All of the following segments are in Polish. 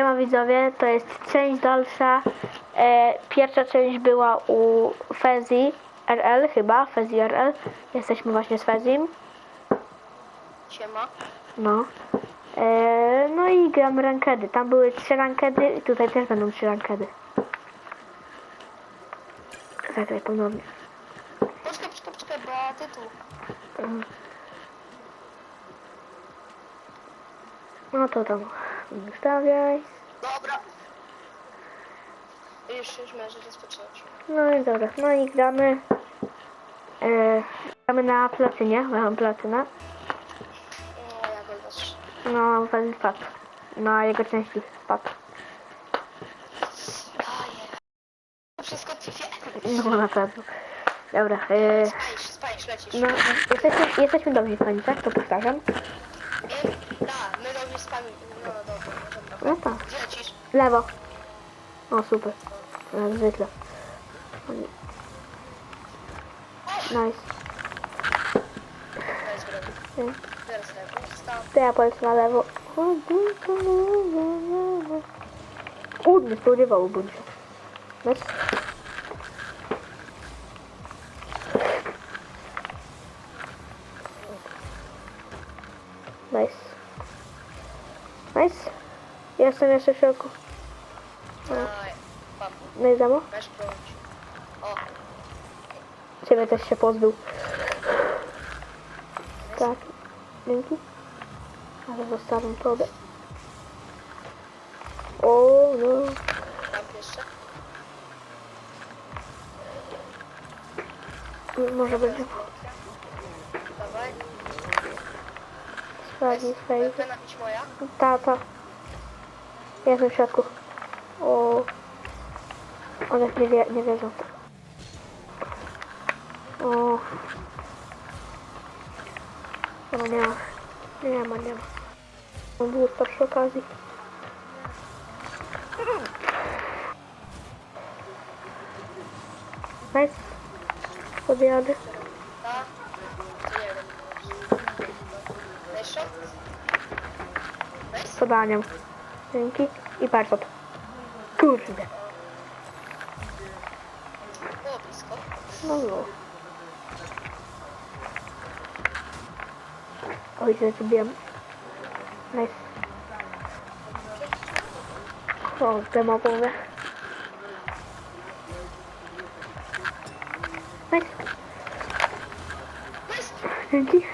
Siema widzowie, to jest część dalsza. E, pierwsza część była u Fezi RL chyba, Fezi RL. Jesteśmy właśnie z Fezim. Siema. No. E, no i gramy rankedy. Tam były trzy rankedy i tutaj też będą trzy rankedy. Zagraj ponownie. Poczekaj, poczekaj, poczekaj, bo tytuł. Mm. No to tam ustawiaj. Dobra. Już, już możesz rozpocząć. No i dobra, no i gramy. E, gramy na platynie, mam platynę. No, ja go też. No, Fezi spadł. Na jego części spadł. Wszystko twie. No na pewno. Dobra, e, Spajsz, spajsz, lecisz. no, jesteśmy, jesteśmy dobrzy w tak? To powtarzam. Wiem? Tak, my robisz spami. No dobra, możemy trochę. No tak. Gdzie lecisz? Lewo. O, super. Jak zwykle. Nice. To jest wrogi. Nie. Teraz lewo. Staw. To ja polecę na lewo. U, nie spodziewałbym Jestem jeszcze w środku. Papu. No i zamo? Weź bronić. O, Ciebie też się pozbył. Tak. Dzięki. Ale zostawiam tobie. O, no. tam jeszcze. Może będzie Dawaj. sprawdzić swoje. Pena iść moja. Tata. Jestem w środku. O. One nie, wie, nie wierzą. O. No nie ma. Nie ma, nie ma. Mam boosta przy okazji. Nice. Podjadę. Nice. Podaniem. Dzięki. I parkot. Kurde. Było. No no. Oj, zrobiłem. Nice. O, zdema połowę. Nice. Dzięki.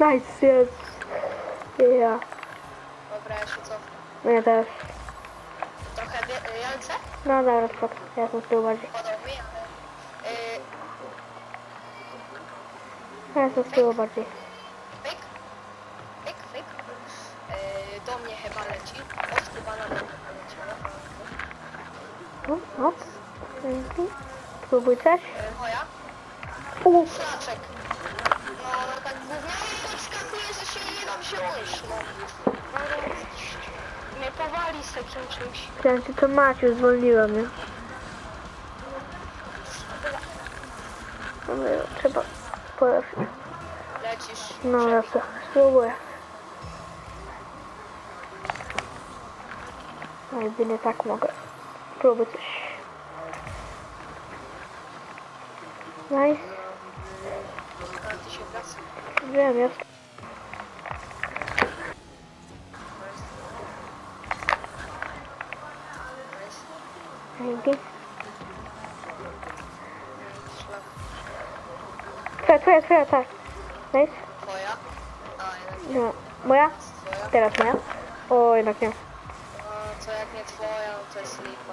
Nice, jest. Yeah. No ja też. Trochę y, jalce? No dobra, spoko. Ja jestem z tyłu bardziej. Podał mi, ale... Yy, Ja jestem z tyłu bardziej. Pyk. Pyk, pyk. Yy, do mnie chyba leci. Od chyba na mnie poleciała. No, hop. Dzięki. Spróbuj coś. Yy, moja. U, Flaczek. No, no tak gównianie podskakuje, że się nie dam się ujść, no. No, no, mnie powali z takim czymś. chciałem ci to Maciu, zwolniła mnie. No, trzeba polepszyć. Lecisz. No lepsze. Spróbuję. No jedynie tak mogę. Spróbuj coś. Nice. Ty. Wiem, jest. Nice. Szlak. Twoja, twoja, twoja, tak. Nice. Twoja? A, jednak nie. No. Moja? Twoja? Teraz moja. O, jednak nie. Co jak nie twoja, no to jest lipa.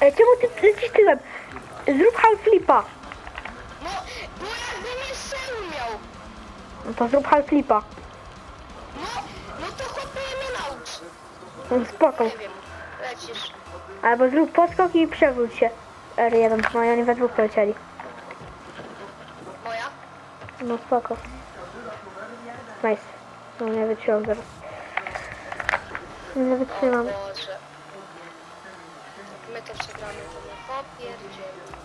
Ej, czemu ty lecisz tyłem? Zrób half flipa. No, bo jakby mnie strzelił miał. No to zrób half flipa. No, no to chłopie mnie naucz. No spoko. Nie wiem, lecisz. Albo zrób podskok i przewróć się. R1, no i oni we dwóch polecieli. Moja? No spoko. Nice. No nie wytrzymam zaraz. Nie wytrzymam. Boże. Jak my to przegramy, to my popierdziemy.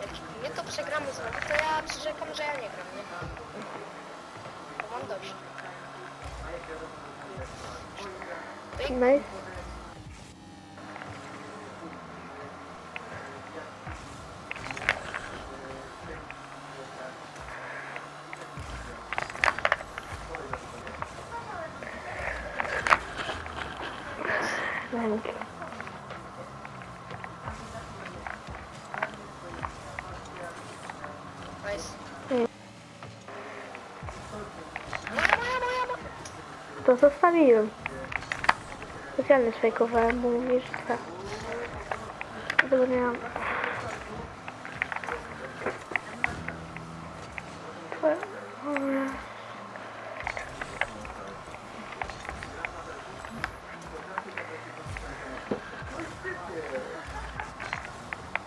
Jak my to przegramy znowu, to ja przyrzekam, że ja nie gram, nie? Bo mam dość. Nice. Dzięki. Nice. Mm. Moja, moja, moja, moja. To zostawiłem. Specjalnie sfejkowałem, bo mówisz, że tak. Tego nie mam.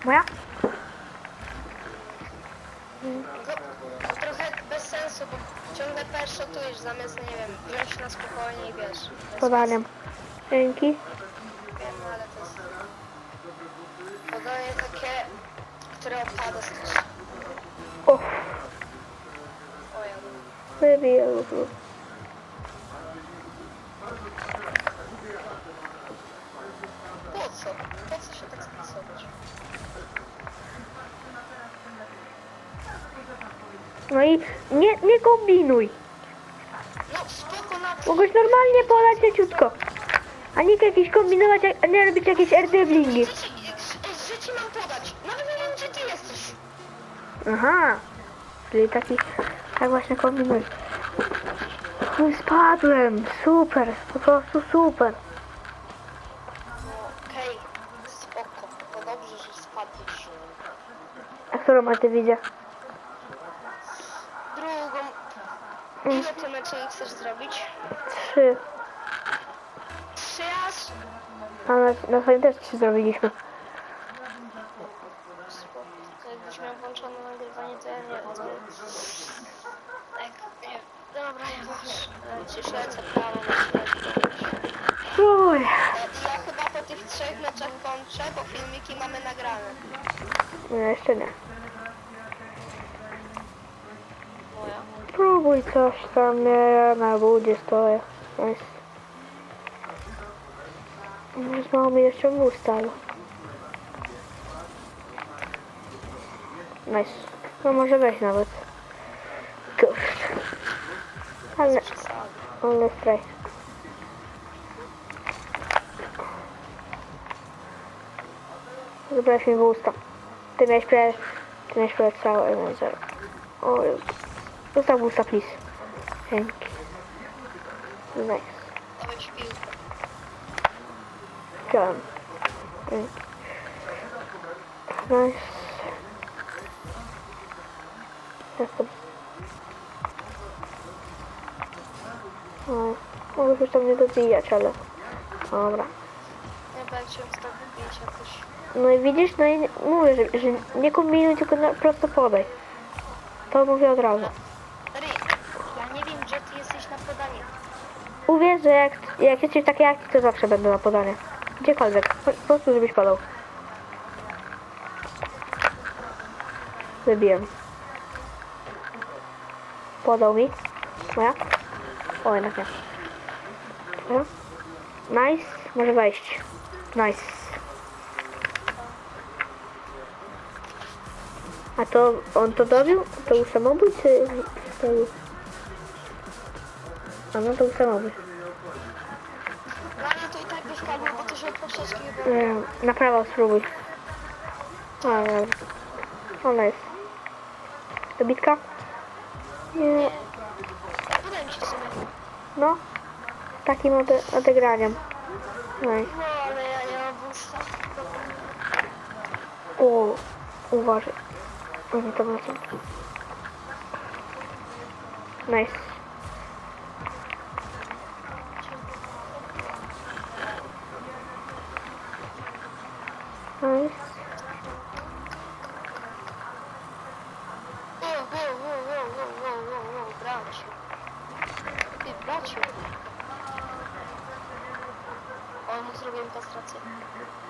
Moja? Trochę bez sensu, bo ciągle pershotujesz zamiast, nie wiem, wziąć na spokojnie i wiesz. bez Podaniem. Dzięki. Wiem, ale to jest... Podanie takie, które opada strasznie. O, O ja. wybiję. Po co? Po co się tak stresować? No i nie, nie kombinuj. No spoko na Mogłeś normalnie polać leciutko. A nie jakieś kombinować, a nie robić jakieś że ci mam podać? Nawet nie wiem, gdzie ty jesteś. Aha. Czyli taki, tak właśnie kombinuj. No spadłem. Super. Po prostu super. Okej, spoko. To dobrze, że spadniesz. A którą macie widzę? Drugą. Ile ty meczy chcesz zrobić? Trzy. Trzy aż? A na, na swoim trzy zrobiliśmy. Spoko. Jakbyś miał włączone nagrywanie, to ja nie to... Tak, nie Dobra, ja masz. Lecisz, lecę prawo na. Uj. Ja chyba po tych trzech meczach kończę, bo filmiki mamy nagrane. No jeszcze nie. Moja. Próbuj coś tam, nie, ja na budzie stoję. Nice. Mi jeszcze mu stało. Nice. No może weź nawet. Kurde. Ale, ale spray. Zabrałeś mi w usta. Ty miałeś prawie, ty miałeś prawie całe 1-0. O. Zostaw usta, please. Dzięki. Nice. Chciałem. Dzięki. Nice. Jestem. No, mogę już tam nie dobijać, ale... Dobra. Będę tak jakoś. No i widzisz, no i mówię, że, że nie kombinuj, tylko na, prosto podaj. To mówię od razu. Rick, ja nie wiem, gdzie ty jesteś na podanie. Uwierz, że jak, jak jesteś taki jak to zawsze będę na podanie. Gdziekolwiek. Po, po prostu, żebyś podał. Wybiłem. Podał mi. Moja? O, jednak nie. Moja? Nice. Może wejść. Nice. A to on to dobił? To był samobój, czy to był... A no to samobój. Na prawo spróbuj. O, dobra. Ona jest. Dobitka? Nie, ci no. Takim ode odegraniem. No No ale ja nie mam busta. o, uważaj. O nie, to. Nice. Nice.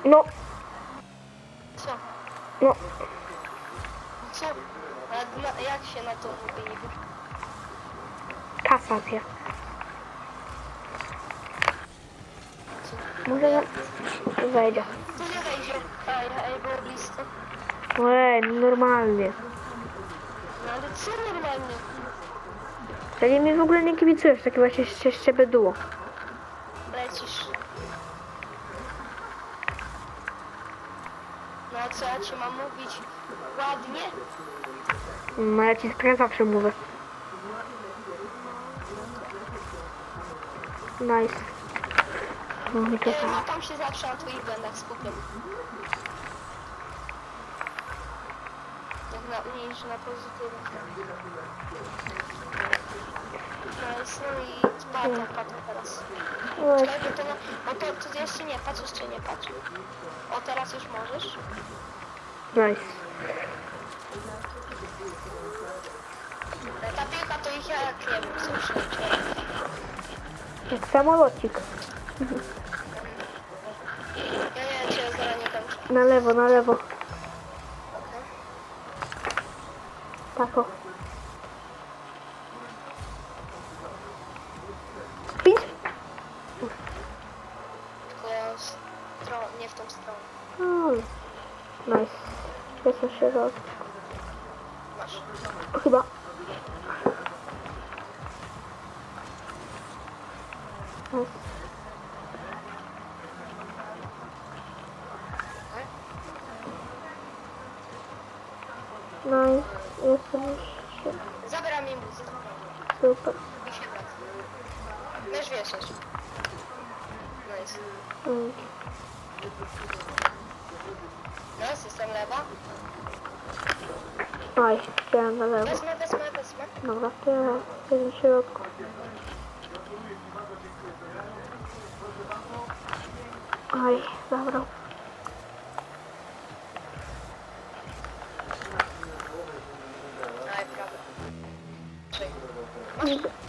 No. Co? No. Co? A na- jak się na to mówi niby? Kasacja. Co? Może na- wejdzie. To nie wejdzie. Ej, no ej, było blisko. Łe, normalnie. No ale co normalnie? Czyli mi w ogóle nie kibicujesz, takie właśnie się z ciebie duło. No ja ci mam mówić? Ładnie? Mm, ale ci tak zawsze mówię. Nice. Mówi to samo. no tam się zawsze na twoich błędach skupiam. Jak na mniejszy na pozytywach. Nice, no i patrzę, patrzę teraz. Czekaj, bo to, no to, to jeszcze nie, patrz, jeszcze nie, patrz. O, teraz już możesz. Nice. Ta piłka to ich jak, nie wiem, coś Jak samolocik. Ja nie ja zaraz nie kończę. Na lewo, na lewo. Tak Nice. Jestem już Zabieram mi super. I się wieszać. Nice. Mm. No, system lewa. Oj, chciałem na lewo. Wezmę, wezmę, wezmę. Dobra, to ja jestem w środku. Oj, zabrał. Aj, prawo.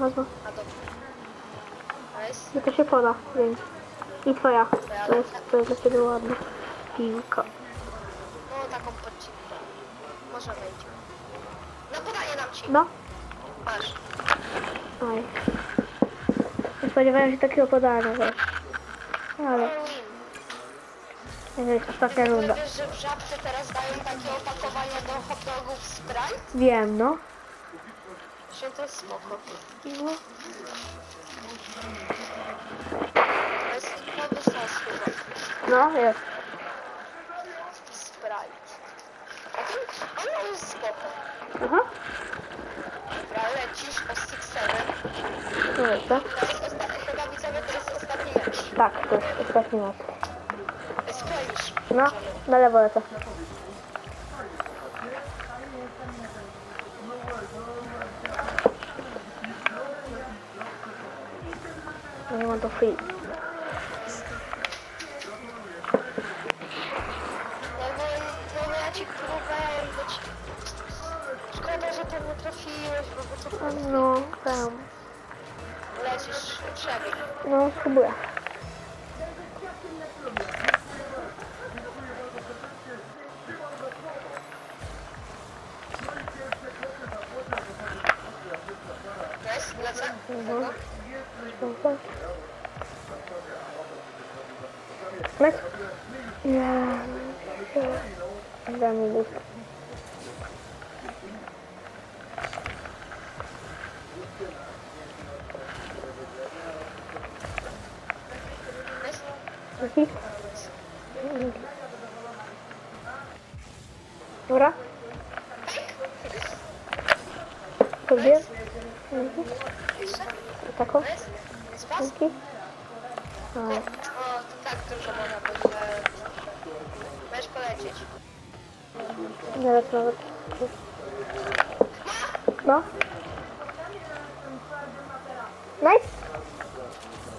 Wezmę. A. Nice. I to się poda, więc. I twoja. To jest, to jest dla ciebie ładna. Piłka. No taką podcinkę. Może wejdzie. No podanie nam ci. No. Masz. Oj. Nie spodziewałem się takiego podania, wiesz. Ale, All in. nie wiem, ostatnia runda. Wiesz, że w żabce teraz dają takie opakowania do hot dogów Sprite? Wiem, no. To jest spoko. No. To jest nowy sos chyba. No, jest. Sprite. A to, ono jest spoko. Aha. Dobra, lecisz po Six Seven. No jest, tak? To jest osta- chyba widzowie to jest ostatni mecz. Tak, to jest ostatni mecz. Skleisz. No, na lewo lecę. By to A No, tam. lecisz przebieg. No, spróbuję. Dobra. Lubię. Mhm. Spas? Dzięki. O, to tak dużo można powiedzieć. Możesz polecieć. Nawet, nawet. No. Nice.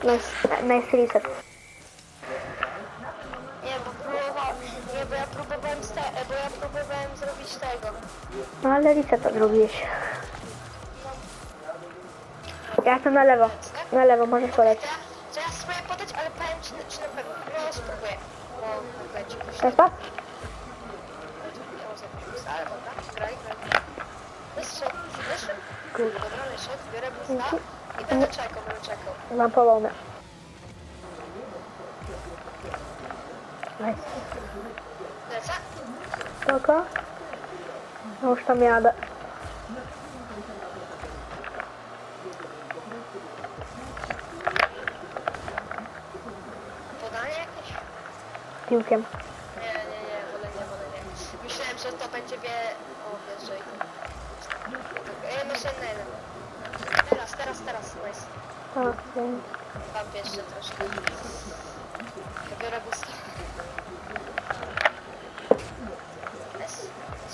Nice, nice reset. Próbowałem zrobić tego. No ale reseta zrobiłeś. Ja jestem na lewo. Na lewo, możesz że ja spróbuję podać, ale powiem ci, czy na pewno. No, spróbuję. Bo leci. Teraz pas? Ale dobra, graj, graj. Wyszedł, wyszedł. Dobra, wyszedł, biorę busta i będę czekał, będę czekał. Mam połomę. Nice. Spoko. No już tam jadę. Podanie jakieś? Piłkiem. Nie, nie, nie, wolę nie, wolę nie. Myślałem, że to będzie wie... O, wyżej. Ja myślę na jeden. Teraz, teraz, teraz, nice. A, wiem. Wam jeszcze troszkę. Ja biorę busta.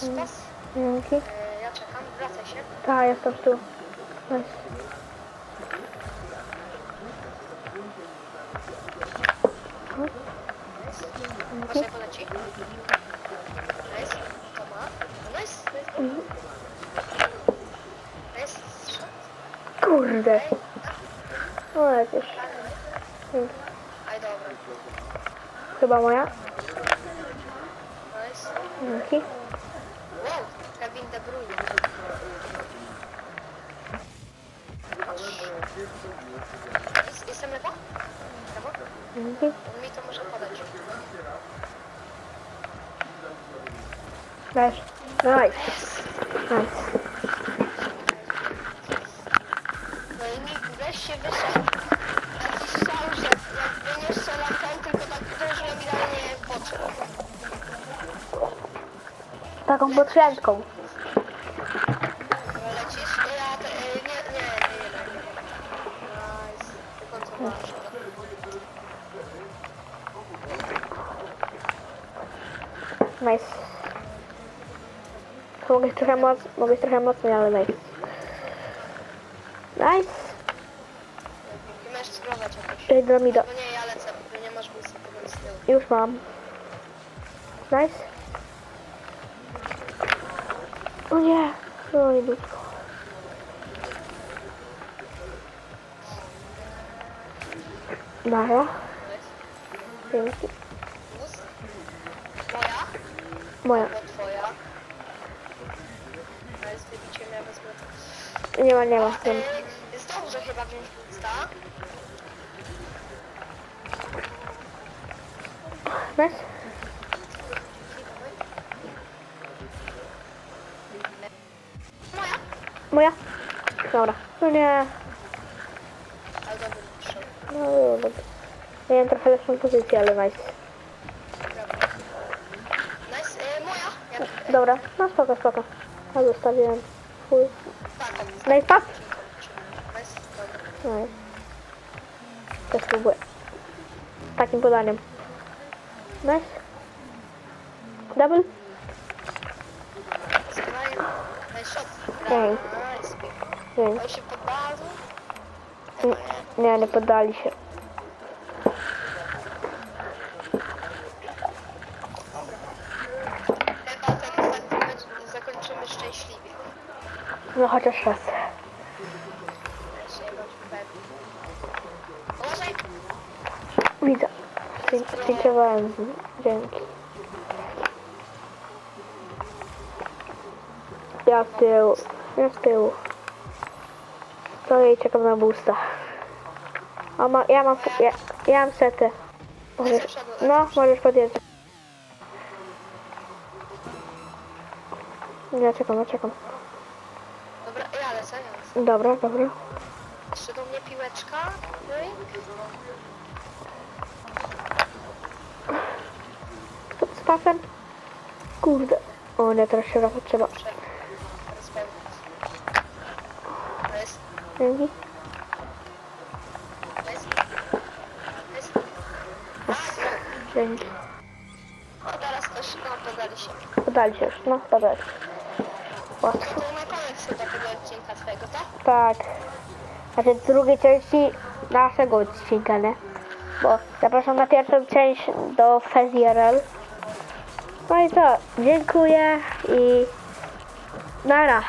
Jest? Spas? Dzięki. E, ja czekam, wracaj się. A, jestem tyłu. Nice. Właśnie poleci. Nice. To ma. Nice. Nice. Nice. Shot. Kurde. Ej, No lecisz. Dzięki. Aj, dobra. Chyba moja. Nice. Dzięki. Jestem lewo? Lewo? On mi to może podać. Dajesz. Nice. Nice. No i mi wreszcie wyszedł taki strzał, że jakby nie strzelam ten, tylko tak uderzyłem idealnie w oczy. Taką potrzętką. Trochę moc, mogę trochę mocniej, ale nice. Nice. I masz spróbować jakoś. Ej, do mi do. No nie, ja lecę, bo nie masz z tyłu. Już mam. Nice. O nie. No i dupko. Dobra. Dzięki. Moja? Moja. Nie ma, nie ma. Ma. Ej, Jest dobrze chyba wziąć busta. Nice. Moja? Moja. Dobra. No nie. Ale. No dobra. Miałem trochę lepszą pozycję, ale nice. Nice. Moja? Ja, Dobra. No spoko, spoko. Ja zostawiłem. Full. Tak, tak. Nice pass. Nice. Dobra. Nice. Też próbuję. Takim podaniem. Nice. Double. Skraj. Nice shot. Ej. Nice. Dzięki. On się podbawił. Nie, Nie, nie poddali się. Chyba ten ostatni mecz zakończymy szczęśliwie. No chociaż raz. Widzę. Zdjęciowałem. Dzięki. Ja w tył. Ja w tył. Stoję i czekam na boosta. A ma, ja mam, ja, ja mam setę. Możesz, no, możesz podjeżdżać. Ja czekam, ja czekam. Dobra, ja lecę, ja lecę. Dobra, dobra. Jeszcze do mnie piłeczka. No Z pasem? Kurde. O nie, teraz się wracać trzeba. Dzięki. Dzięki. O, teraz Już, no, podali się. Podali się już, no, podali. Łatwo. To na koniec chyba tego odcinka twojego, tak? Znaczy drugiej części naszego odcinka, nie? Bo zapraszam na pierwszą część do Fezjerel. No i co? Dziękuję i nara.